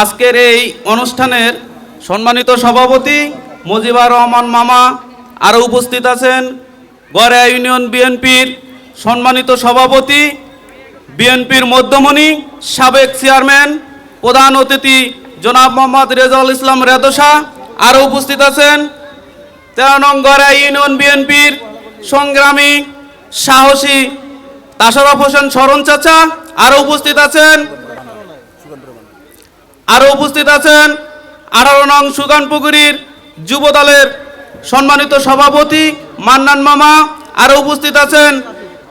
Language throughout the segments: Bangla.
আজকের এই অনুষ্ঠানের সম্মানিত সভাপতি মুজিবুর রহমান মামা আরও উপস্থিত আছেন গড়িয়া ইউনিয়ন বিএনপির সম্মানিত সভাপতি, বিএনপির মধ্যমণি, সাবেক চেয়ারম্যান, প্রধান অতিথি জনাব মোহাম্মদ রেজাউল ইসলাম রেদোসা আরও উপস্থিত আছেন তেরো নং গড়িয়া ইউনিয়ন বিএনপির সংগ্রামী সাহসী তাশরফ হোসেন শরণ চাচা আরও উপস্থিত আছেন আরও উপস্থিত আছেন আঠারো নং সুগানপুকুরির যুব দলের সম্মানিত সভাপতি মান্নান মামা। আরও উপস্থিত আছেন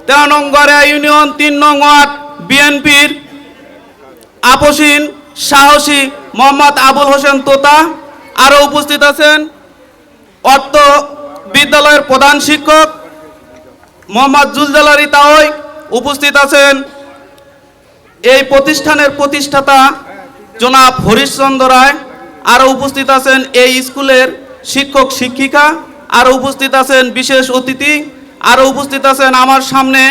তেরো নং ইউনিয়ন, তিন নং ওয়ার্ড বিএনপির আপসীন সাহসী মোহাম্মদ আবুল হোসেন তোতা। আরও উপস্থিত আছেন অর্থ বিদ্যালয়ের প্রধান শিক্ষক মোহাম্মদ জুলজালারি তাওই উপস্থিত আছেন এই প্রতিষ্ঠানের প্রতিষ্ঠাতা জনাব হরিশচন্দ্র রায় আরও উপস্থিত আছেন এই স্কুলের শিক্ষক, শিক্ষিকা আরও উপস্থিত আছেন বিশেষ অতিথি আরও উপস্থিত আছেন আমার সামনে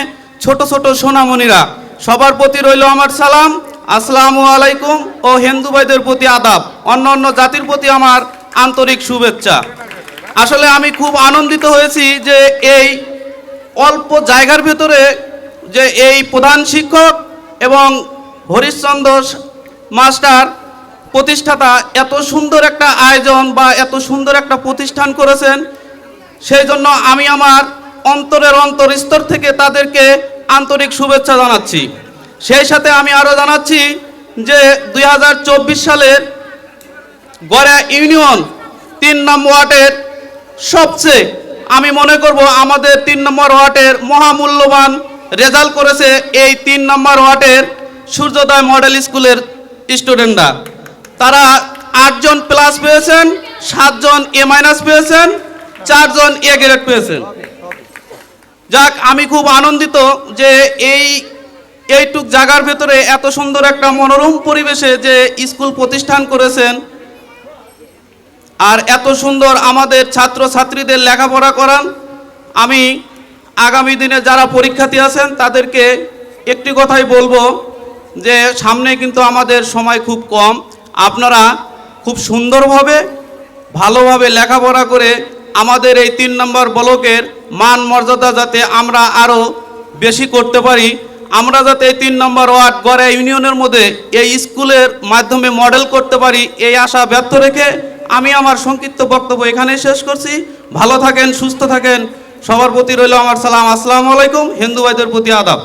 ছোট ছোট সোনামণিরা। সবার প্রতি রইল আমার সালাম, আসসালামু আলাইকুম ও হিন্দু ভাইদের প্রতি আদাব, অন্য অন্য জাতির প্রতি আমার আন্তরিক শুভেচ্ছা। আসলে আমি খুব আনন্দিত হয়েছি যে এই অল্প জায়গার ভেতরে যে এই প্রধান শিক্ষক এবং হরিশ্চন্দ্র মাস্টার, প্রতিষ্ঠাতা এত সুন্দর একটা আয়োজন বা এত সুন্দর একটা প্রতিষ্ঠান করেছেন, সেই জন্য আমি আমার অন্তরের অন্তরস্তর থেকে তাদেরকে আন্তরিক শুভেচ্ছা জানাচ্ছি। সেই সাথে আমি আরও জানাচ্ছি যে দুই হাজার চব্বিশ সালের গড়া ইউনিয়ন তিন নম্বর ওয়ার্ডের সবচেয়ে, আমি মনে করব আমাদের তিন নম্বর ওয়ার্ডের মহামূল্যবান রেজাল্ট করেছে এই তিন নম্বর ওয়ার্ডের সূর্যোদয় মডেল স্কুলের স্টুডেন্টরা। তারা আটজন প্লাস পেয়েছেন, সাতজন এ মাইনাস পেয়েছেন, চারজন এ গ্রেড পেয়েছেন। যাক, আমি খুব আনন্দিত যে এই এইটুক জায়গার ভেতরে এত সুন্দর একটা মনোরম পরিবেশে যে স্কুল প্রতিষ্ঠান করেছেন। আর এত সুন্দর আমাদের ছাত্র ছাত্রীদের লেখাপড়া করান। আমি আগামী দিনে যারা পরীক্ষার্থী আছেন, তাদেরকে একটি কথাই বলব যে সামনে কিন্তু আমাদের সময় খুব কম। আপনারা খুব সুন্দরভাবে, ভালোভাবে লেখাপড়া করে আমাদের এই তিন নম্বর ব্লকের মান মর্যাদা যাতে আমরা আরও বেশি করতে পারি। আমরা যাতে এই তিন নম্বর ওয়ার্ড গড়ে ইউনিয়নের মধ্যে এই স্কুলের মাধ্যমে মডেল করতে পারি, এই আশা ব্যর্থ রেখে আমি আমার সংক্ষিপ্ত বক্তব্য এখানেই শেষ করছি। ভালো থাকেন, সুস্থ থাকেন। সবার প্রতি রইল আমার সালাম। আসসালামু আলাইকুম, হিন্দু ভাইদের প্রতি আদাব।